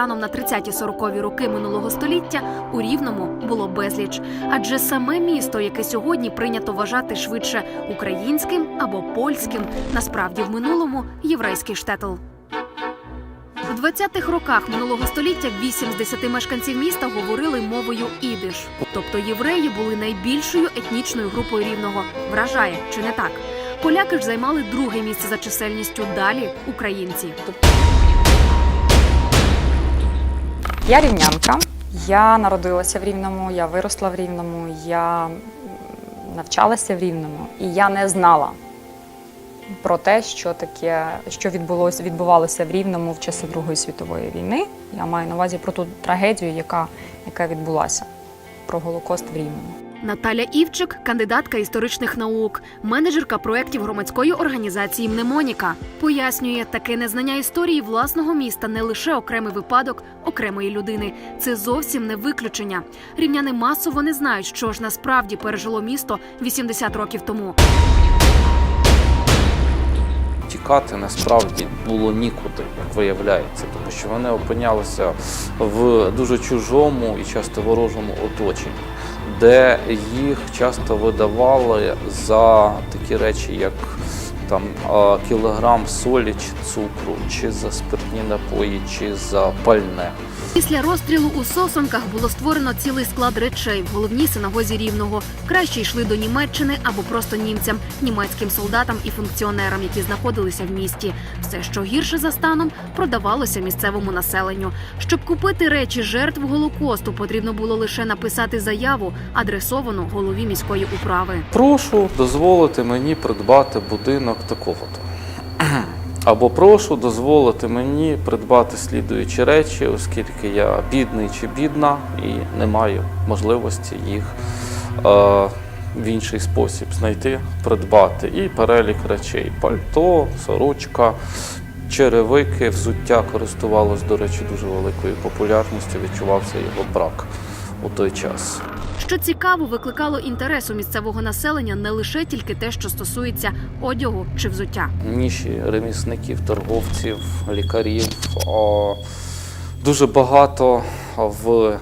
Станом на 30-40 роки минулого століття у Рівному було безліч, адже саме місто, яке сьогодні прийнято вважати швидше українським або польським, насправді в минулому єврейський штетл. У 20-х роках минулого століття 8 з 10 мешканців міста говорили мовою ідиш. Тобто євреї були найбільшою етнічною групою рівного. Вражає, чи не так? Поляки ж займали друге місце за чисельністю. Далі українці. Я рівнянка. Я народилася в Рівному, я виросла в Рівному, я навчалася в Рівному, і я не знала про те, що таке, що відбулося, відбувалося в Рівному в часи Другої світової війни. Я маю на увазі про ту трагедію, яка, яка відбулася, про Голокост в Рівному. Наталя Івчик, кандидатка історичних наук, менеджерка проєктів громадської організації Мнемоніка, пояснює, таке незнання історії власного міста не лише окремий випадок окремої людини. Це зовсім не виключення. Рівняни масово не знають, що ж насправді пережило місто 80 років тому. Тікати насправді було нікуди, як виявляється, тому що вони опинялися в дуже чужому і часто ворожому оточенні, де їх часто видавали за такі речі, як там кілограм солі чи цукру, чи за спиртні напої, чи за пальне. Після розстрілу у Сосонках було створено цілий склад речей в головній синагозі рівного. Краще йшли до Німеччини або просто німцям, німецьким солдатам і функціонерам, які знаходилися в місті. Все, що гірше за станом, продавалося місцевому населенню. Щоб купити речі жертв голокосту, потрібно було лише написати заяву, адресовану голові міської управи. Прошу дозволити мені придбати будинок такого-то. Або прошу дозволити мені придбати слідуючі речі, оскільки я бідний чи бідна і не маю можливості їх е, в інший спосіб знайти, придбати. І перелік речей: пальто, сорочка, черевики, взуття користувалось, до речі, дуже великою популярністю. Відчувався його брак у той час. Що цікаво, викликало інтерес у місцевого населення не лише тільки те, що стосується одягу чи взуття. ніші ремісників, торговців, лікарів. Дуже багато в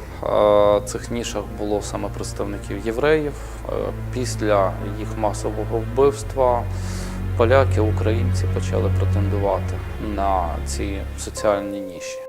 цих нішах було саме представників євреїв. Після їх масового вбивства поляки, українці почали претендувати на ці соціальні ніші.